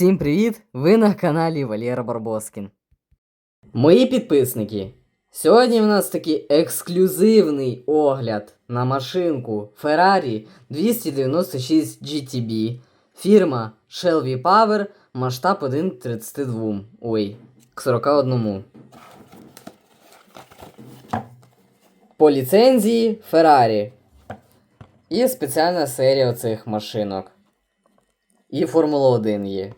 Всім привіт! Ви на каналі Валєра Барбоскін. Мої підписники. Сьогодні в нас такий ексклюзивний огляд на машинку Ferrari 296 GTB. Фірма Shelby Power, масштаб 1 к 32. Ой, к 41. По ліцензії Ferrari. І спеціальна серія оцих машинок. І Формула 1 є.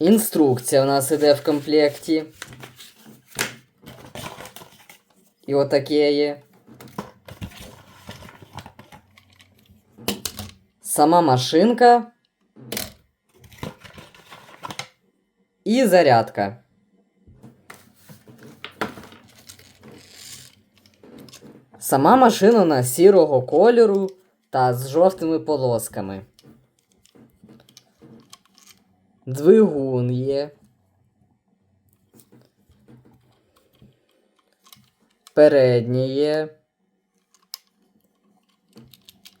Інструкція у нас іде в комплекті. І отаке є. Сама машинка. І зарядка. Сама машина у нас сірого кольору та з жовтими полосками. Двигун є. Переднє є.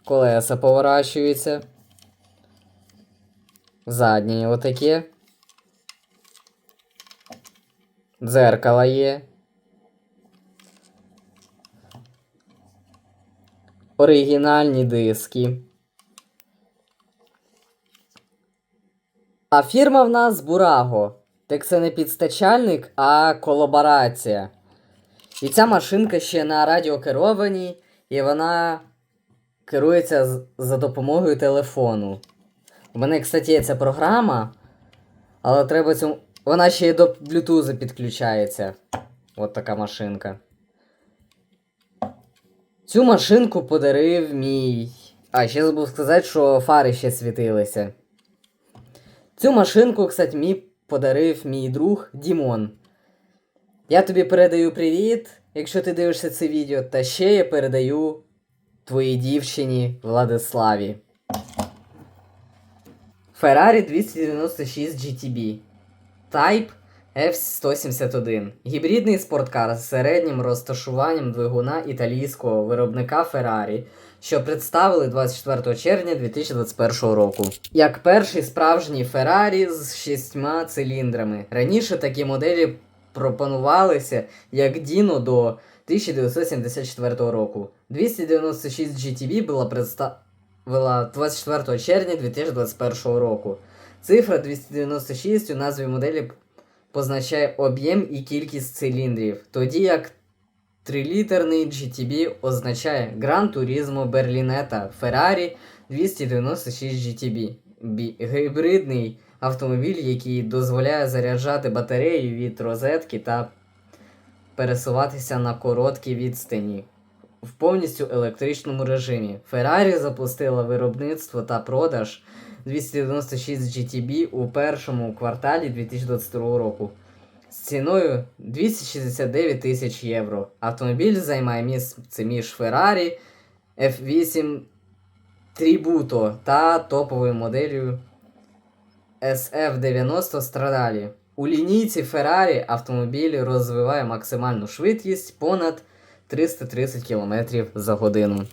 Колеса поворачуються. Заднє отаке. Дзеркало є. Оригінальні диски. А фірма в нас Бураго. Так це не підстачальник, а колаборація. І ця машинка ще на радіокерованій, і вона керується за допомогою телефону. У мене, кстати, є ця програма, але треба цю. Вона ще й до Bluetooth підключається. От така машинка. Цю машинку подарив мій. А, ще забув сказати, що фари ще світилися. Цю машинку, кстати, мені подарив мій друг Дімон. Я тобі передаю привіт, якщо ти дивишся це відео, та ще я передаю твоїй дівчині Владиславі. Ferrari 296 GTB. Type F171. Гібридний спорткар з середнім розташуванням двигуна італійського виробника Ferrari, що представили 24 червня 2021 року. Як перший справжній Ferrari з шістьма циліндрами. Раніше такі моделі пропонувалися як Dino до 1974 року. 296 GTB була представила 24 червня 2021 року. Цифра 296 у назві моделі позначає об'єм і кількість циліндрів, тоді як трилітерний GTB означає Gran Turismo Berlinetta Ferrari 296 GTB. Гібридний автомобіль, який дозволяє заряджати батарею від розетки та пересуватися на короткій відстані в повністю електричному режимі. Ferrari запустила виробництво та продаж 296 GTB у першому кварталі 2022 року з ціною 269 тисяч євро. Автомобіль займає місце між Ferrari F8 Tributo та топовою моделлю SF90 Stradale. У лінійці Ferrari автомобіль розвиває максимальну швидкість понад 330 км за годину.